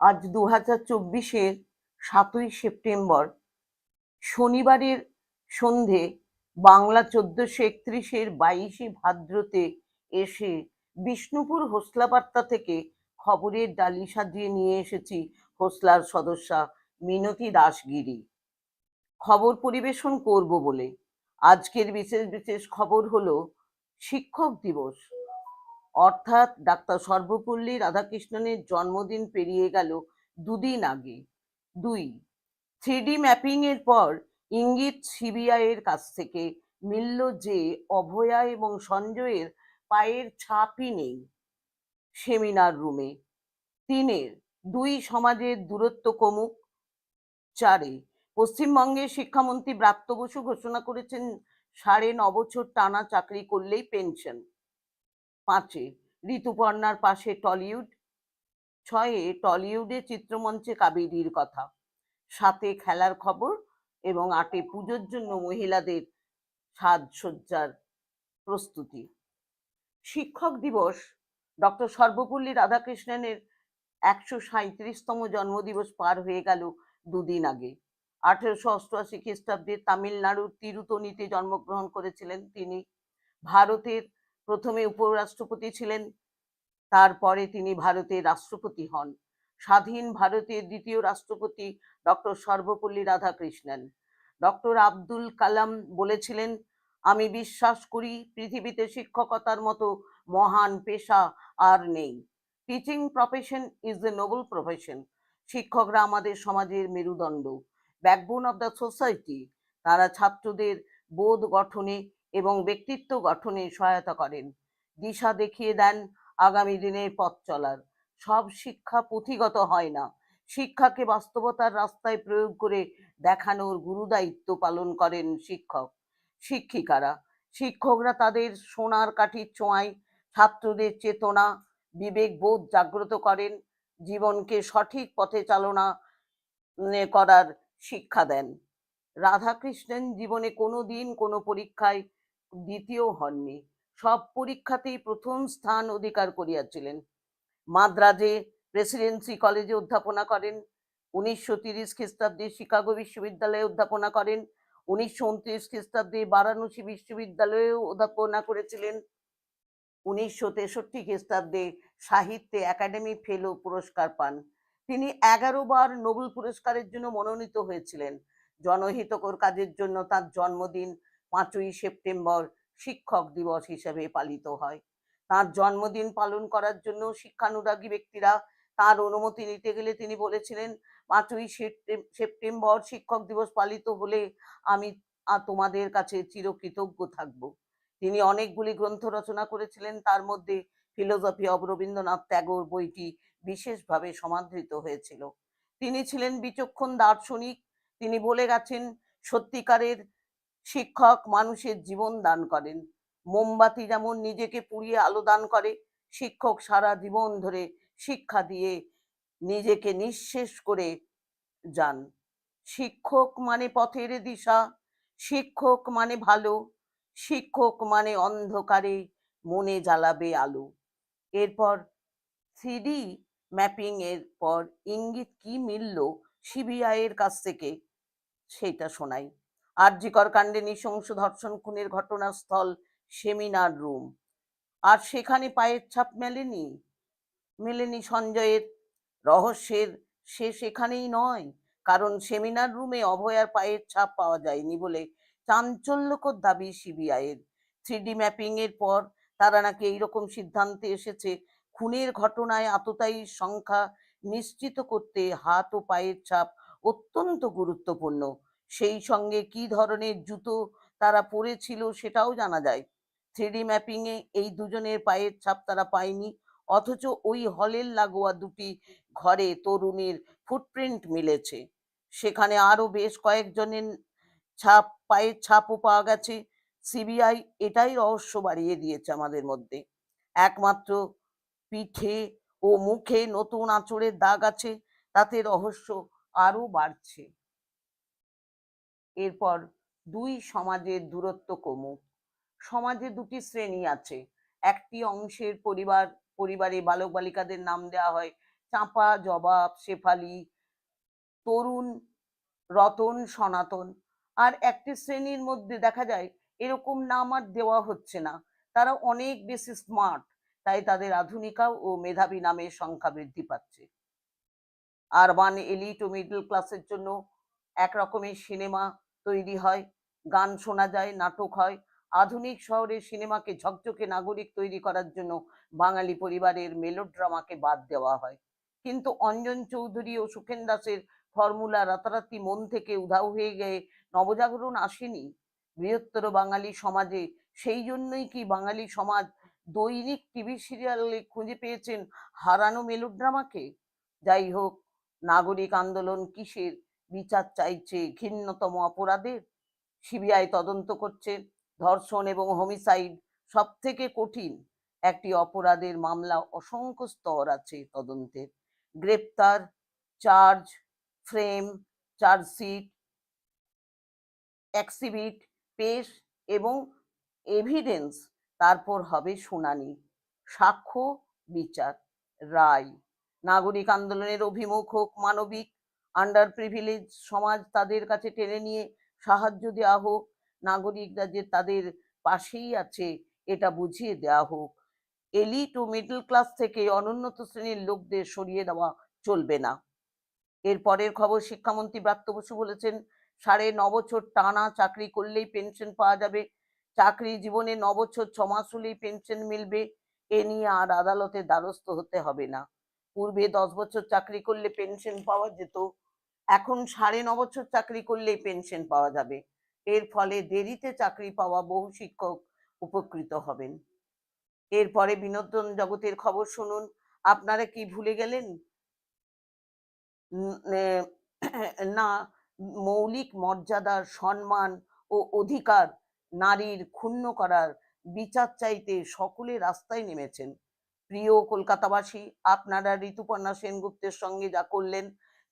আজ দু হাজার চব্বিশের সাতই সেপ্টেম্বর। শনিবারের সন্ধে বাংলা চোদ্দশো একত্রিশের বাইশে ভাদ্রতে এসে বিষ্ণুপুর হোসলা বার্তা থেকে খবরের ডালি সাজিয়ে নিয়ে এসেছি হোসলার সদস্যা মিনতি দাসগিরি খবর পরিবেশন করব বলে। আজকের বিশেষ বিশেষ খবর হলো শিক্ষক দিবস। অর্থাৎ ডাক্তার সর্বপল্লী রাধাকৃষ্ণনের জন্মদিন পেরিয়ে গেল দুদিন আগে। দুই, থ্রিডি ম্যাপিং এর পর ইঙ্গিত সিবিআই এর কাছ থেকে মিলল যে অভয়া এবং সঞ্জয়ের পায়ের ছাপই নেই সেমিনার রুমে। তিনের, দুই সমাজের দূরত্ব কমুক। চারে পশ্চিমবঙ্গের শিক্ষামন্ত্রী ব্রাত্য বসু ঘোষণা করেছেন সাড়ে ন বছর টানা চাকরি করলেই পেনশন। পাঁচে ঋতুপর্ণার পাশে টলিউড, ছয়ে টলিউডে চিত্রমঞ্চে কাবেরীর কথা, সাতে খেলার খবর এবং আটে পুজোর জন্য মহিলাদের সাজসজ্জার প্রস্তুতি। শিক্ষক দিবস, ডক্টর সর্বপল্লী রাধাকৃষ্ণনের একশো সাঁত্রিশতম জন্মদিবস পার হয়ে গেল দুদিন আগে। আঠেরোশো অষ্টআশি খ্রিস্টাব্দে তামিলনাড়ুর তিরুতনিতে জন্মগ্রহণ করেছিলেন তিনি। ভারতের প্রথমে উপরাষ্ট্রপতি ছিলেন, তারপরে তিনি ভারতের রাষ্ট্রপতি হন। স্বাধীন ভারতের দ্বিতীয় রাষ্ট্রপতি ডক্টর সর্বপল্লী রাধাকৃষ্ণন। ডক্টর আব্দুল কালাম বলেছিলেন, আমি বিশ্বাস করি পৃথিবীতে শিক্ষকতার মতো মহান পেশা আর নেই। Teaching profession is a noble profession শিক্ষকরা আমাদের সমাজের মেরুদণ্ড। ব্যাকবোন অব দ্য সোসাইটি তারা ছাত্রদের বোধ গঠনে এবং ব্যক্তিত্ব গঠনে সহায়তা করেন। দিশা দেখিয়ে দেন আগামী দিনের পথ চলার। সব শিক্ষা পুঁথিগত হয় না। শিক্ষাকে বাস্তবতার রাস্তায় প্রয়োগ করে দেখানোর গুরুদায়িত্ব পালন করেন শিক্ষক, শিক্ষিকারা। শিক্ষকরা তাদের সোনার কাঠির ছোঁয়ায় ছাত্রদের চেতনা, বিবেক বোধ জাগ্রত করেন, জীবনকে সঠিক পথে চালনা করার শিক্ষা দেন। রাধাকৃষ্ণন জীবনে কোনো দিন কোনো পরীক্ষায় দ্বিতীয় হননি। সব পরীক্ষাতেই প্রথম স্থান অধিকার করিয়াছিলেন। মাদ্রাজে প্রেসিডেন্সি কলেজে অধ্যাপনা করেন, উনিশশো তিরিশ খ্রিস্টাব্দে শিকাগো বিশ্ববিদ্যালয়ে অধ্যাপনা করেন, উনিশশো উনত্রিশ খ্রিস্টাব্দে বারাণসী বিশ্ববিদ্যালয়েও অধ্যাপনা করেছিলেন, উনিশশো তেষট্টি খ্রিস্টাব্দে সাহিত্যে একাডেমি ফেলো পুরস্কার পান। তিনি এগারো বার নোবেল পুরস্কারের জন্য মনোনীত হয়েছিলেন। জনহিতকর কাজের জন্য তার জন্মদিন পাঁচই সেপ্টেম্বর শিক্ষক দিবস হিসেবে পালিত হয়। তার জন্মদিন পালন করার জন্য শিক্ষানুরাগী ব্যক্তিরা তার অনুমতি নিতে গেলে তিনি বলেছিলেন, পাঁচই সেপ্টেম্বর শিক্ষক দিবস পালিত হলে আমি তোমাদের কাছে চিরকৃতজ্ঞ থাকব। তিনি অনেকগুলি গ্রন্থ রচনা করেছিলেন। তার মধ্যে ফিলোসফি অব রবীন্দ্রনাথ ট্যাগোর বইটি বিশেষভাবে সমাদৃত হয়েছিল। তিনি ছিলেন বিচক্ষণ দার্শনিক। তিনি বলে গেছেন, সত্যিকারের শিক্ষক মানুষের জীবন দান করেন। মোমবাতি যেমন নিজেকে পুড়িয়ে আলো দান করে, শিক্ষক সারা জীবন ধরে শিক্ষা দিয়ে নিজেকে নিঃশেষ করে যান। শিক্ষক মানে পথের দিশা, শিক্ষক মানে ভালো, শিক্ষক মানে অন্ধকারে মনে জ্বালাবে আলো। এরপর থ্রিডি ম্যাপিং এর পর ইঙ্গিত কি মিলল সিবিআই এর কাছ থেকে সেটা শোনাই। আরজিকর কাণ্ডে নৃশংস ধর্ষণ, খুনের ঘটনাস্থল, সেমিনার রুম। আর সেখানে পায়ের ছাপ মেলেনি? মেলেনি সঞ্জয়ের? রহস্যের সে সেখানেই নয়। কারণ সেমিনার রুমে অভয়ার পায়ের ছাপ পাওয়া যায়নি বলে চাঞ্চল্যকর দাবি সিবিআই এর থ্রিডি ম্যাপিং এর পর তারা নাকি এইরকম সিদ্ধান্তে এসেছে, খুনের ঘটনায় আততায়ীর সংখ্যা নিশ্চিত করতে হাত ও পায়ের ছাপ অত্যন্ত গুরুত্বপূর্ণ। সেই সঙ্গে কি ধরনের জুতো তারা পরেছিল সেটাও জানা যায়। থ্রিডি ম্যাপিং এ এই দুজনের পায়ের ছাপ তারা পায়নি, অথচ ওই হলের লাগোয়া দুটি ঘরে তরুণীর ফুটপ্রিন্ট মিলেছে। সেখানে আরও বেশ কয়েকজনের ছাপ, পায়ের ছাপও পাওয়া গেছে। সিবিআই এটাই রহস্য বাড়িয়ে দিয়েছে আমাদের মধ্যে। একমাত্র পিঠে ও মুখে নতুন আঁচড়ের দাগ আছে, তাতে রহস্য আরও বাড়ছে। এরপর দুই সমাজের দূরত্ব কমুক। সমাজে দুটি শ্রেণি আছে। একটি অংশের পরিবার, পরিবারে বালক বালিকাদের নাম দেওয়া হয় চাঁপা, জবাব, শেফালি, তরুণ, রতন, সনাতন। আর একটি শ্রেণির মধ্যে দেখা যায় এরকম নাম আর দেওয়া হচ্ছে না। তারা অনেক বেশি স্মার্ট তাই তাদের আধুনিকা ও মেধাবী নামের সংখ্যা বৃদ্ধি পাচ্ছে। আরবান এলিট ও মিডল ক্লাসের জন্য এক রকমের সিনেমা তৈরি হয়। গান শোনা যায়, নাটক হয়। আধুনিক শহরের সিনেমাকে ঝকঝকে নাগরিক তৈরি করার জন্য বাঙালি পরিবারের মেলোড্রামাকে বাদ দেওয়া হয়। কিন্তু অঞ্জন চৌধুরী ও সুখেন দাসের ফর্মুলা রাতারাতি মন থেকে উধাও হয়ে গিয়ে নবজাগরণ আসেনি। বৃহত্তর বাঙালি সমাজে সেই জন্যই কি বাঙালি সমাজ দৈনিক টিভি সিরিয়ালে খুঁজে পেয়েছেন হারানো মেলোড্রামাকে? যাই হোক, নাগরিক আন্দোলন কিসের? বিচার চাইছে ঘৃণ্যতম অপরাধের। সিবিআই তদন্ত করছে। ধর্ষণ এবং হোমিসাইড সব থেকে কঠিন একটি অপরাধের মামলা অসংখ্য স্তর আছে তদন্তের। গ্রেপ্তার, চার্জ, ফ্রেম, চার্জশিট, এক্সিবিট, পেশ এবং এভিডেন্স তারপর হবে শুনানি, সাক্ষ্য, বিচার, রায়। নাগরিক আন্দোলনের অভিমুখ হোক, মানবিক আন্ডার প্রিভিলেজ সমাজ তাদের কাছে টেনে নিয়ে সাহায্য দেওয়া হোক, নাগরিকরা যে তাদের পাশেই আছে এটা বুঝিয়ে দেওয়া হোক। এলিট ও মিডল ক্লাস থেকে অনুন্নত শ্রেণির লোকদের সরিয়ে দেওয়া চলবে না। এর পরের খবর, শিক্ষামন্ত্রী ব্রাত্য বসু বলেছেন, সাড়ে বছর টানা চাকরি করলেই পেনশন পাওয়া যাবে। চাকরি জীবনে বছর ছ মাস হলেই পেনশন মিলবে। এ নিয়ে আর আদালতে দ্বারস্থ হতে হবে না। পূর্বে দশ বছর চাকরি করলে পেনশন পাওয়া যেত এখন সাড়ে ন বছর চাকরি করলেই পেনশন পাওয়া যাবে। এর ফলে দেরিতে চাকরি পাওয়া বহু শিক্ষক উপকৃত হবেন। এরপরে বিনোদন জগতের খবর শুনুন। আপনারা কি ভুলে গেলেন? না, মৌলিক মর্যাদার সম্মান ও অধিকার নারীর ক্ষুণ্ণ করার বিচার চাইতে সকলে রাস্তায় নেমেছেন। প্রিয় কলকাতাবাসী, আপনারা ঋতুপর্ণা সেনগুপ্তের সঙ্গে যা করলেন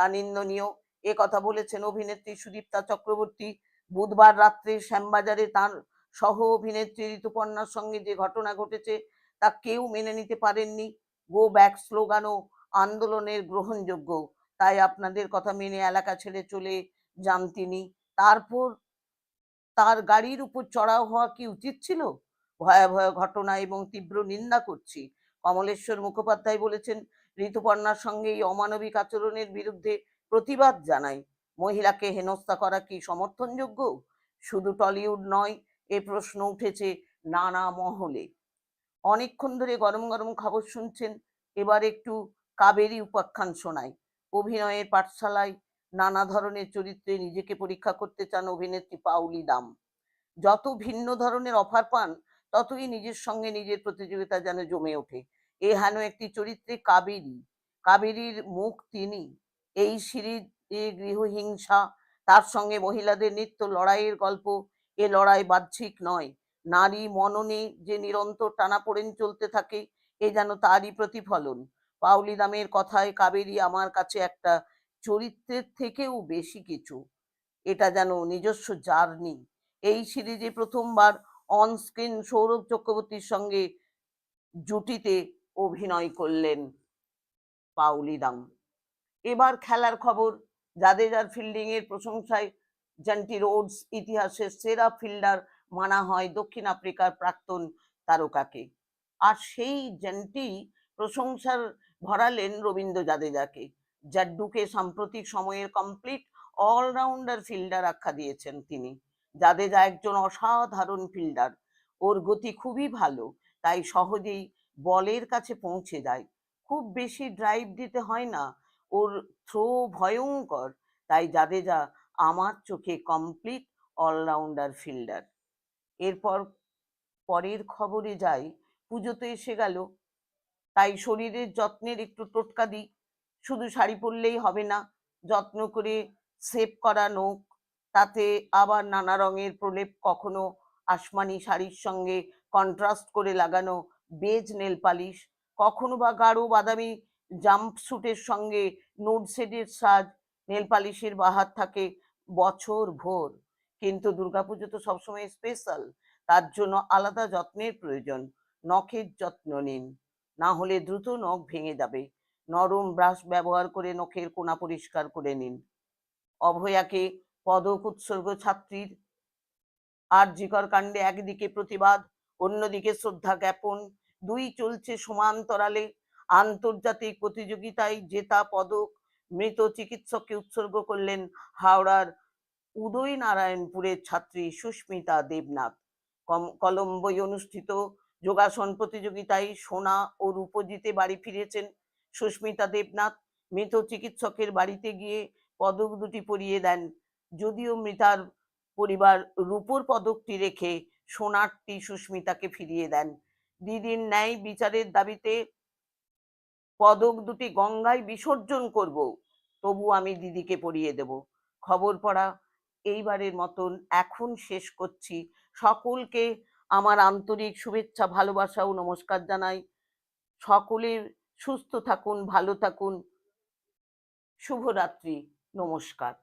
তা নিন্দনীয় এ কথা বলেছেন। অভিনেত্রী সুদীপ্তা চক্রবর্তী বুধবার রাত্রে শ্যামবাজারে তার সহ অভিনেত্রী ঋতুপর্ণার সঙ্গে যে ঘটনা ঘটেছে তা কেউ মেনে নিতে পারেননি। গো ব্যাক স্লোগানও আন্দোলনের গ্রহণযোগ্য। তাই আপনাদের কথা মেনে এলাকা ছেড়ে চলে যান তিনি। তারপর তার গাড়ির উপর চড়াও হওয়া কি উচিত ছিল? ভয়াবহ ঘটনা এবং তীব্র নিন্দা করছি। কমলেশ্বর মুখোপাধ্যায় বলেছেন ঋতুপর্ণার সঙ্গে এই অমানবিক আচরণের বিরুদ্ধে প্রতিবাদ জানাই মহিলাকে হেনস্থা করা কি সমর্থনযোগ্য? শুধু টলিউড নয়, এ প্রশ্ন উঠেছে নানা মহলে। অনেকক্ষণ ধরে গরম গরম খবর শুনছেন, এবার একটু কাবেরী উপাখ্যান শোনায়। অভিনয়ের পাঠশালায় নানা ধরনের চরিত্রে নিজেকে পরীক্ষা করতে চান অভিনেত্রী পাউলি দাম। যত ভিন্ন ধরনের অফার পান, ততই নিজের সঙ্গে নিজের প্রতিযোগিতা যেন জমে ওঠে। এ হেন একটি চরিত্রে কাবেরী। কাবেরীর মুখ তিনি। এই সিরিজে গৃহহিংসা, তার সঙ্গে মহিলাদের নিত্য লড়াইয়ের গল্প, এ লড়াই বাহ্যিক নয়। নারী মননে যে নিরন্তর টানাপোড়েন চলতে থাকে, এ যেন তারই প্রতিফলন। পাউলি দামের কথায় কাবেরী আমার কাছে একটা চরিত্রের থেকেও বেশি কিছু। এটা যেন নিজস্ব জার্নি। এই সিরিজে প্রথমবার অন স্ক্রিন সৌরভ চক্রবর্তীর সঙ্গে জুটিতে অভিনয় করলেন পাউলি দাম। এবার খেলার খবর, জাদেজার ফিল্ডিং এর প্রশংসায় জান্টি রোডস ইতিহাসের সেরা ফিল্ডার মানা হয় দক্ষিণ আফ্রিকার প্রাক্তন তারকাকে। আর সেই জান্টি প্রশংসার ভরালেন রবীন্দ্র জাদেজাকে। জাড্ডুকে সাম্প্রতিক সময়ের কমপ্লিট অলরাউন্ডার ফিল্ডার আখ্যা দিয়েছেন তিনি। জাদেজা একজন অসাধারণ ফিল্ডার। ওর গতি খুবই ভালো, তাই সহজেই বলের কাছে পৌঁছে যায়। খুব বেশি ড্রাইভ দিতে হয় না। ওর থ্রো ভয়ঙ্কর। তাই জাদেজা আমার চোখে কমপ্লিট অলরাউন্ডার ফিল্ডার এরপর পরের খবরে যাই। পুজো তো এসে গেল। তাই শরীরের যত্নের একটু টোটকা দিই। শুধু শাড়ি পরলেই হবে না। যত্ন করে সেভ করা নখ। তাতে আবার নানা রঙের প্রলেপ কখনো আসমানি শাড়ির সঙ্গে কন্ট্রাস্ট করে লাগানো বেজ, নেল পালিশ, কখনো বা গাঢ় বাদামি জাম্পস্যুটের সঙ্গে নুড শেডের সাজ, নেল পালিশের বাহার থাকে বছর ভোর। কিন্তু দুর্গাপুজো তো সবসময় স্পেশাল তার জন্য আলাদা যত্নের প্রয়োজন, নখের যত্ন নিন। না হলে দ্রুত নখ ভেঙে যাবে। নরম ব্রাশ ব্যবহার করে নখের কোনা পরিষ্কার করে নিন। অভয়াকে পদক উৎসর্গ ছাত্রীর আর জিকর কাণ্ডে একদিকে প্রতিবাদ, অন্যদিকে শ্রদ্ধা জ্ঞাপন দুই চলছে সমান্তরালে। আন্তর্জাতিক প্রতিযোগিতায় জেতা পদক, মৃত চিকিৎসককে উৎসর্গ করলেন হাওড়ার উদয় নারায়ণপুরের ছাত্রী সুস্মিতা দেবনাথ। কলম্বোয় অনুষ্ঠিত যোগাসন প্রতিযোগিতায় সোনা ও রূপো জিতে বাড়ি ফিরেছেন সুস্মিতা দেবনাথ। মৃত চিকিৎসকের বাড়িতে গিয়ে পদক দুটি পরিয়ে দেন। যদিও মৃতার পরিবার রূপোর পদকটি রেখে সোনারটি সুস্মিতাকে ফিরিয়ে দেন। দিদির ন্যায় বিচারের দাবিতে পদক দুটি গঙ্গায় বিসর্জন করব, তবু আমি দিদিকে পরিয়ে দেব। খবর পড়া এইবারের মতন এখন শেষ করছি। সকলকে আমার আন্তরিক শুভেচ্ছা, ভালোবাসা ও নমস্কার জানাই। সকলে সুস্থ থাকুন, ভালো থাকুন। শুভরাত্রি, নমস্কার।